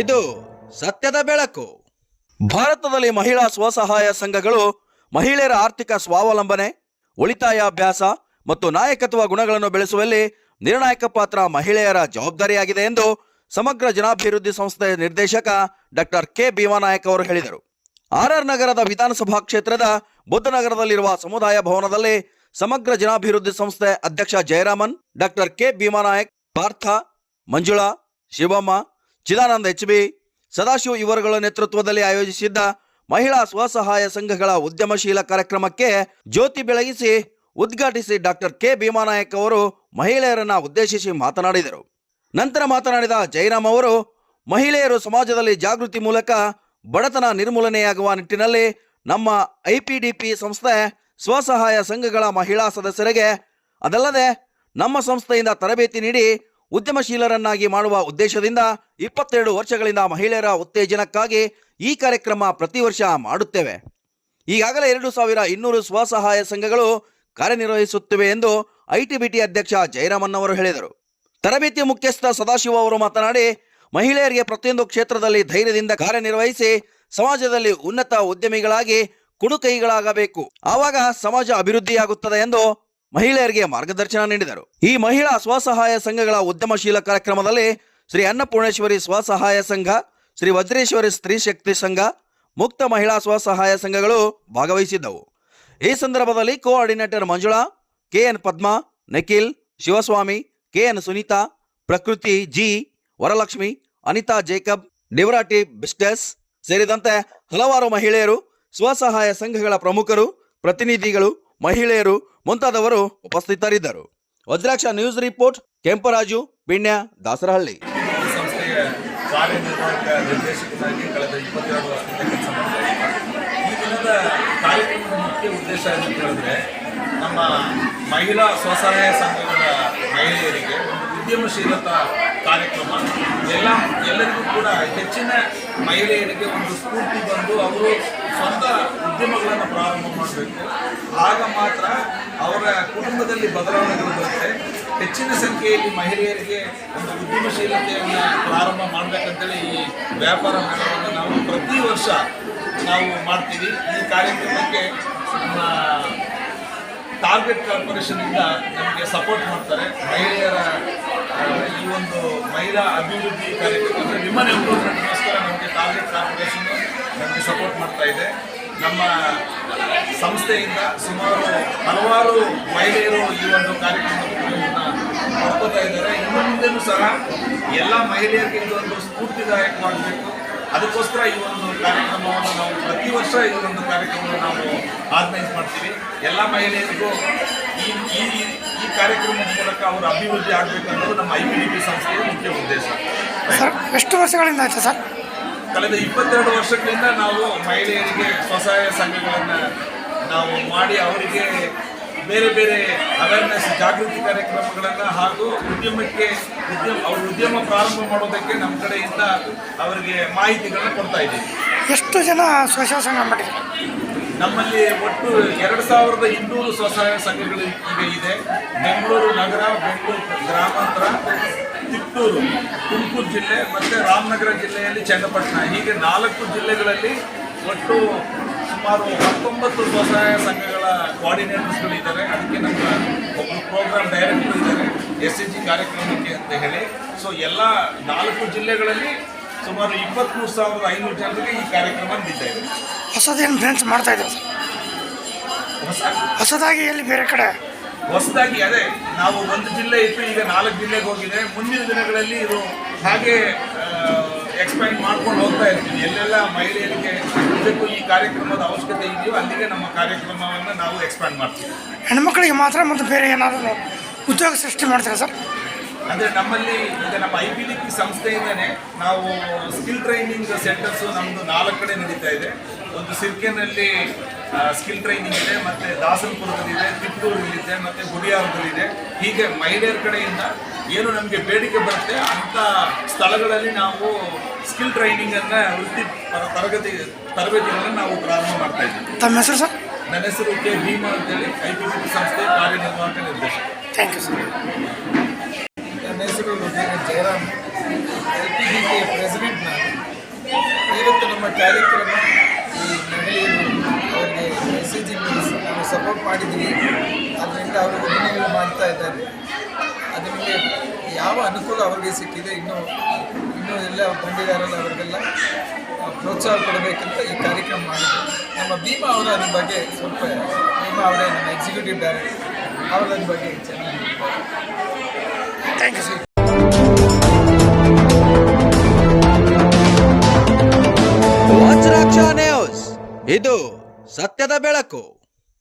ಇದು ಸತ್ಯದ ಬೆಳಕು. ಭಾರತದಲ್ಲಿ ಮಹಿಳಾ ಸ್ವಸಹಾಯ ಸಂಘಗಳು, ಮಹಿಳೆಯರ ಆರ್ಥಿಕ ಸ್ವಾವಲಂಬನೆ, ಉಳಿತಾಯ ಅಭ್ಯಾಸ ಮತ್ತು ನಾಯಕತ್ವ ಗುಣಗಳನ್ನು ಬೆಳೆಸುವಲ್ಲಿ ನಿರ್ಣಾಯಕ ಪಾತ್ರ ಮಹಿಳೆಯರ ಜವಾಬ್ದಾರಿಯಾಗಿದೆ ಎಂದು ಸಮಗ್ರ ಜನಾಭಿವೃದ್ಧಿ ಸಂಸ್ಥೆಯ ನಿರ್ದೇಶಕ ಡಾಕ್ಟರ್ ಕೆ ಭೀಮಾನಾಯಕ್ ಅವರು ಹೇಳಿದರು. ಆರ್ಆರ್ ನಗರದ ವಿಧಾನಸಭಾ ಕ್ಷೇತ್ರದ ಬುದ್ಧನಗರದಲ್ಲಿರುವ ಸಮುದಾಯ ಭವನದಲ್ಲಿ ಸಮಗ್ರ ಜನಾಭಿವೃದ್ಧಿ ಸಂಸ್ಥೆ ಅಧ್ಯಕ್ಷ Jayaraman doctor K Bhimanayak, Partha, Manjula, Shivamma Chidananda H B, Sadashiva ಇವರುಗಳ ನೇತೃತ್ವದಲ್ಲಿ ಆಯೋಜಿಸಿದ್ದ ಮಹಿಳಾ ಸ್ವಸಹಾಯ ಸಂಘಗಳ ಉದ್ಯಮಶೀಲ ಕಾರ್ಯಕ್ರಮಕ್ಕೆ ಜ್ಯೋತಿ ಬೆಳಗಿಸಿ ಉದ್ಘಾಟಿಸಿ ಡಾಕ್ಟರ್ ಕೆ ಭೀಮಾನಾಯಕ್ ಅವರು ಮಹಿಳೆಯರನ್ನ ಉದ್ದೇಶಿಸಿ ಮಾತನಾಡಿದರು. ನಂತರ ಮಾತನಾಡಿದ ಜಯರಾಮ್ ಅವರು, ಮಹಿಳೆಯರು ಸಮಾಜದಲ್ಲಿ ಜಾಗೃತಿ ಮೂಲಕ ಬಡತನ ನಿರ್ಮೂಲನೆಯಾಗುವ ನಿಟ್ಟಿನಲ್ಲಿ ನಮ್ಮ ಐಪಿಡಿಪಿ ಸಂಸ್ಥೆ ಸ್ವಸಹಾಯ ಸಂಘಗಳ ಮಹಿಳಾ ಸದಸ್ಯರಿಗೆ, ಅದಲ್ಲದೆ ನಮ್ಮ ಸಂಸ್ಥೆಯಿಂದ ತರಬೇತಿ ನೀಡಿ ಉದ್ಯಮಶೀಲರನ್ನಾಗಿ ಮಾಡುವ ಉದ್ದೇಶದಿಂದ ಇಪ್ಪತ್ತೆರಡು ವರ್ಷಗಳಿಂದ ಮಹಿಳೆಯರ ಉತ್ತೇಜನಕ್ಕಾಗಿ ಈ ಕಾರ್ಯಕ್ರಮ ಪ್ರತಿ ವರ್ಷ ಮಾಡುತ್ತೇವೆ. ಈಗಾಗಲೇ ಎರಡು ಸಾವಿರ ಇನ್ನೂರು ಸ್ವಸಹಾಯ ಸಂಘಗಳು ಕಾರ್ಯನಿರ್ವಹಿಸುತ್ತಿವೆ ಎಂದು ಐಟಿಬಿಟಿ ಅಧ್ಯಕ್ಷ ಜಯರಾಮನ್ ಅವರು ಹೇಳಿದರು. ತರಬೇತಿ ಮುಖ್ಯಸ್ಥ ಸದಾಶಿವ ಅವರು ಮಾತನಾಡಿ, ಮಹಿಳೆಯರಿಗೆ ಪ್ರತಿಯೊಂದು ಕ್ಷೇತ್ರದಲ್ಲಿ ಧೈರ್ಯದಿಂದ ಕಾರ್ಯನಿರ್ವಹಿಸಿ ಸಮಾಜದಲ್ಲಿ ಉನ್ನತ ಉದ್ಯಮಿಗಳಾಗಿ ಕುಡುಕೈಗಳಾಗಬೇಕು. ಆವಾಗ ಸಮಾಜ ಅಭಿವೃದ್ಧಿಯಾಗುತ್ತದೆ ಎಂದು ಮಹಿಳೆಯರಿಗೆ ಮಾರ್ಗದರ್ಶನ ನೀಡಿದರು. ಈ ಮಹಿಳಾ ಸ್ವಸಹಾಯ ಸಂಘಗಳ ಉದ್ಯಮಶೀಲ ಕಾರ್ಯಕ್ರಮದಲ್ಲಿ ಶ್ರೀ ಅನ್ನಪೂರ್ಣೇಶ್ವರಿ ಸ್ವಸಹಾಯ ಸಂಘ, ಶ್ರೀ ವಜ್ರೇಶ್ವರಿ ಸ್ತ್ರೀ ಶಕ್ತಿ ಸಂಘ, ಮುಕ್ತ ಮಹಿಳಾ ಸ್ವಸಹಾಯ ಸಂಘಗಳು ಭಾಗವಹಿಸಿದ್ದವು. ಈ ಸಂದರ್ಭದಲ್ಲಿ coordinator Manjula, K N Padma, Nikhil, Shivaswamy, K N Sunitha, Prakruthi G, Varalakshmi, Anitha Jacob ಡಿವರಾಟಿ ಬಿಸ್ಟೆಸ್ ಸೇರಿದಂತೆ ಹಲವಾರು ಮಹಿಳೆಯರು ಸ್ವಸಹಾಯ ಸಂಘಗಳ ಪ್ರಮುಖರು, ಪ್ರತಿನಿಧಿಗಳು ಮಹಿಳೆಯರು ಮುಂತಾದವರು ಉಪಸ್ಥಿತರಿದ್ದರು. Vajraksha news report, Kemparaju, Peenya, Dasarahalli. ನಮ್ಮ ಮಹಿಳಾ ಸ್ವಸಹಾಯ ಸಂಘಗಳ ಮಹಿಳೆಯರಿಗೆ ಉದ್ಯಮಶೀಲತಾ ಕಾರ್ಯಕ್ರಮ. ಎಲ್ಲ, ಎಲ್ಲರಿಗೂ ಕೂಡ ಹೆಚ್ಚಿನ ಮಹಿಳೆಯರಿಗೆ ಒಂದು ಸ್ಫೂರ್ತಿ ಬಂದು ಅವರು ಸ್ವಂತ ಉದ್ಯಮಗಳನ್ನು ಪ್ರಾರಂಭ ಮಾಡಬೇಕು. ಆಗ ಮಾತ್ರ ಅವರ ಕುಟುಂಬದಲ್ಲಿ ಬದಲಾವಣೆಗಳು ಬರುತ್ತೆ. ಹೆಚ್ಚಿನ ಸಂಖ್ಯೆಯಲ್ಲಿ ಮಹಿಳೆಯರಿಗೆ ಒಂದು ಉದ್ಯಮಶೀಲತೆಯನ್ನು ಪ್ರಾರಂಭ ಮಾಡಬೇಕಂತೇಳಿ ಈ ವ್ಯಾಪಾರ ಮೇಳವನ್ನು ನಾವು ಪ್ರತಿ ವರ್ಷ ನಾವು ಮಾಡ್ತೀವಿ. ಈ ಕಾರ್ಯಕ್ರಮಕ್ಕೆ ನಮ್ಮ ಟಾರ್ಗೆಟ್ ಕಾರ್ಪೊರೇಷನಿಂದ ನಮಗೆ ಸಪೋರ್ಟ್ ಮಾಡ್ತಾರೆ. ಮಹಿಳೆಯರ ಈ ಒಂದು ಮಹಿಳಾ ಅಭಿವೃದ್ಧಿ ಕಾರ್ಯಕ್ರಮ ವಿಮನ್ ಎಂಪ್ರೂವ್ಮೆಂಟ್ಗೋಸ್ಕರ ನಮಗೆ ಟಾರ್ಗೆಟ್ ಕಾರ್ಪೊರೇಷನ್ ನಮಗೆ ಸಪೋರ್ಟ್ ಮಾಡ್ತಾ ಇದೆ. ನಮ್ಮ ಸಂಸ್ಥೆಯಿಂದ ಸುಮಾರು ಹಲವಾರು ಮಹಿಳೆಯರು ಈ ಒಂದು ಕಾರ್ಯಕ್ರಮವನ್ನು ಪಡ್ಕೋತಾ ಇದ್ದಾರೆ. ಇನ್ನು ಮುಂದೆನೂ ಸಹ ಎಲ್ಲ ಮಹಿಳೆಯರಿಗೆ ಇದೊಂದು ಸ್ಫೂರ್ತಿದಾಯಕವಾಗಬೇಕು ಅದಕ್ಕೋಸ್ಕರ ಈ ಒಂದು ಕಾರ್ಯಕ್ರಮವನ್ನು ನಾವು ಪ್ರತಿ ವರ್ಷ ಈ ಒಂದು ಕಾರ್ಯಕ್ರಮವನ್ನು ನಾವು ಆರ್ಗನೈಸ್ ಮಾಡ್ತೀವಿ. ಎಲ್ಲ ಮಹಿಳೆಯರಿಗೂ ಈ ಈ ಈ ಕಾರ್ಯಕ್ರಮದ ಮೂಲಕ ಅವರು ಅಭಿವೃದ್ಧಿ ಆಗಬೇಕನ್ನೋದು ನಮ್ಮ ಐ ಪಿ ಡಿ ಪಿ ಸಂಸ್ಥೆಯ ಮುಖ್ಯ ಉದ್ದೇಶ. ಸರ್, ಎಷ್ಟು ವರ್ಷಗಳಿಂದ ಆಯಿತು ಸರ್? ಕಳೆದ ಇಪ್ಪತ್ತೆರಡು ವರ್ಷಗಳಿಂದ ನಾವು ಮಹಿಳೆಯರಿಗೆ ಸ್ವಸಹಾಯ ಸಂಘಗಳನ್ನು ನಾವು ಮಾಡಿ ಅವರಿಗೆ ಬೇರೆ ಬೇರೆ ಅವೇರ್ನೆಸ್ ಜಾಗೃತಿ ಕಾರ್ಯಕ್ರಮಗಳನ್ನು ಹಾಗೂ ಉದ್ಯಮಕ್ಕೆ ಉದ್ಯಮ, ಅವ್ರ ಉದ್ಯಮ ಪ್ರಾರಂಭ ಮಾಡೋದಕ್ಕೆ ನಮ್ಮ ಕಡೆಯಿಂದ ಅವರಿಗೆ ಮಾಹಿತಿಗಳನ್ನು ಕೊಡ್ತಾ ಇದ್ದೀವಿ. ಎಷ್ಟು ಜನ ಸ್ವಸಹಾಯ ಸಂಘ ಮಾಡಿದ್ರು? ನಮ್ಮಲ್ಲಿ ಒಟ್ಟು ಎರಡು ಸಾವಿರದ ಇನ್ನೂರು ಸ್ವಸಹಾಯ ಸಂಘಗಳು ಈಗ ಇದೆ. ಬೆಂಗಳೂರು ನಗರ, ಬೆಂಗಳೂರು ಗ್ರಾಮಾಂತರ, ತಿಪ್ಪೂರು, ತುಮಕೂರು ಜಿಲ್ಲೆ, ಮತ್ತು ರಾಮನಗರ ಜಿಲ್ಲೆಯಲ್ಲಿ ಚನ್ನಪಟ್ಟಣ. ಹೀಗೆ ನಾಲ್ಕು ಜಿಲ್ಲೆಗಳಲ್ಲಿ ಒಟ್ಟು ಸುಮಾರು ಹತ್ತೊಂಬತ್ತು ಸ್ವಸಹಾಯ ಸಂಘಗಳ ಕೋಆರ್ಡಿನೇಟರ್ಸ್ಗಳು ಇದ್ದಾರೆ ಅದಕ್ಕೆ ನಮ್ಮ ಒಬ್ಬರು ಪ್ರೋಗ್ರಾಮ್ ಡೈರೆಕ್ಟರ್ ಇದ್ದಾರೆ ಎಸ್ ಎಸ್ ಜಿ ಕಾರ್ಯಕ್ರಮಕ್ಕೆ ಅಂತ ಹೇಳಿ. ಸೊ ಎಲ್ಲ ನಾಲ್ಕು ಜಿಲ್ಲೆಗಳಲ್ಲಿ ಸುಮಾರು ಇಪ್ಪತ್ತ್ಮೂರು ಸಾವಿರದ ಐನೂರು ಜನರಿಗೆ ಈ ಕಾರ್ಯಕ್ರಮ ಇದೆ ಹೊಸದೇನು ಫ್ರೆಂಡ್ಸ್ ಮಾಡ್ತಾ ಇದ್ದಾರೆ. ಸರ್ ಹೊಸ ಹೊಸದಾಗಿ ಎಲ್ಲಿ ಬೇರೆ ಕಡೆ? ಹೊಸದಾಗಿ ಅದೇ ನಾವು ಒಂದು ಜಿಲ್ಲೆ ಇತ್ತು ಈಗ ನಾಲ್ಕು ಜಿಲ್ಲೆಗೆ ಹೋಗಿದೆ. ಮುಂದಿನ ದಿನಗಳಲ್ಲಿ ಇದು ಹಾಗೆ ಎಕ್ಸ್ಪ್ಯಾಂಡ್ ಮಾಡ್ಕೊಂಡು ಹೋಗ್ತಾ ಇರ್ತೀವಿ. ಎಲ್ಲೆಲ್ಲ ಮಹಿಳೆಯರಿಗೆ ಇದಕ್ಕೂ ಈ ಕಾರ್ಯಕ್ರಮದ ಅವಶ್ಯಕತೆ ಇದೆಯೋ ಅಲ್ಲಿಗೆ ನಮ್ಮ ಕಾರ್ಯಕ್ರಮವನ್ನು ನಾವು ಎಕ್ಸ್ಪ್ಯಾಂಡ್ ಮಾಡ್ತೀವಿ. ಹೆಣ್ಮಕ್ಳಿಗೆ ಮಾತ್ರ ಮತ್ತು ಬೇರೆ ಏನಾದರೂ ಉದ್ಯೋಗ ಸೃಷ್ಟಿ ಮಾಡ್ತಾರೆ ಸರ್? ಅಂದರೆ ನಮ್ಮಲ್ಲಿ ಈಗ ನಮ್ಮ ಐ ಪಿ ಡಿ ಪಿ ಸಂಸ್ಥೆಯಿಂದನೇ ನಾವು ಸ್ಕಿಲ್ ಟ್ರೈನಿಂಗ್ ಸೆಂಟರ್ಸು ನಮ್ಮದು ನಾಲ್ಕು ಕಡೆ ನಡೀತಾ ಇದೆ. ಒಂದು ಸಿರ್ಕೆನಲ್ಲಿ ಸ್ಕಿಲ್ ಟ್ರೈನಿಂಗ್ ಇದೆ ಮತ್ತು ದಾಸನಪುರದಲ್ಲಿದೆ ತಿಪ್ಪೂರಲ್ಲಿದೆ ಮತ್ತು ಗುಡಿಯಾರದಲ್ಲಿದೆ. ಹೀಗೆ ಮಹಿಳೆಯರ ಕಡೆಯಿಂದ ಏನು ನಮಗೆ ಬೇಡಿಕೆ ಬರುತ್ತೆ ಅಂಥ ಸ್ಥಳಗಳಲ್ಲಿ ನಾವು ಸ್ಕಿಲ್ ಟ್ರೈನಿಂಗನ್ನು ವೃತ್ತಿ ತರ- ತರಗತಿ ತರಬೇತಿಗಳನ್ನು ನಾವು ಪ್ರಾರಂಭ ಮಾಡ್ತಾ ಇದ್ದೀವಿ. ತಮ್ಮ ಹೆಸರು ಸರ್? ನನ್ನ ಹೆಸರು ಕೆ. ಭೀಮಾ ಅಂತೇಳಿ ಐ ಪಿ ಸಂಸ್ಥೆ ಕಾರ್ಯನಿರ್ವಾಹಕ ನಿರ್ದೇಶಕ. ಥ್ಯಾಂಕ್ ಯು ಸರ್ ನನ್ನ ಹೆಸರು Jayaram L P D K president ನಾನು ಕಾರ್ಯಕ್ರಮ ಈ ಮಹಿಳೆಯರು ಅವರಿಗೆ ಮೆಸೇಜಿಂಗ್ ಮಾಡಿದ್ದೀವಿ ಅದರಿಂದ ಅವರು ಉದ್ದಿಮೆಗಳು ಮಾಡ್ತಾ ಇದ್ದಾರೆ. ಅದರಿಂದ ಯಾವ ಅನುಕೂಲ ಅವರಿಗೆ ಸಿಕ್ಕಿದೆ ಇನ್ನೂ ಇನ್ನೂ ಎಲ್ಲ ಬಂದಿದ್ದಾರಲ್ಲ ಅವರಿಗೆಲ್ಲ ಪ್ರೋತ್ಸಾಹ ಕೊಡಬೇಕಂತ ಈ ಕಾರ್ಯಕ್ರಮ ಮಾಡಿದ್ರು ನಮ್ಮ ಭೀಮಾ ಅವರ ಅದ್ರ ಬಗ್ಗೆ ಸ್ವಲ್ಪ ಭೀಮಾ ಅವರೇ ನಮ್ಮ ಎಕ್ಸಿಕ್ಯೂಟಿವ್ ಡೈರೆಕ್ಟರ್ ಅವರ ಅದ್ರ ಬಗ್ಗೆ ಚೆನ್ನಾಗಿ ಥ್ಯಾಂಕ್ ಯು ಸರ್ ಇದು ಸತ್ಯದ ಬೆಳಕು.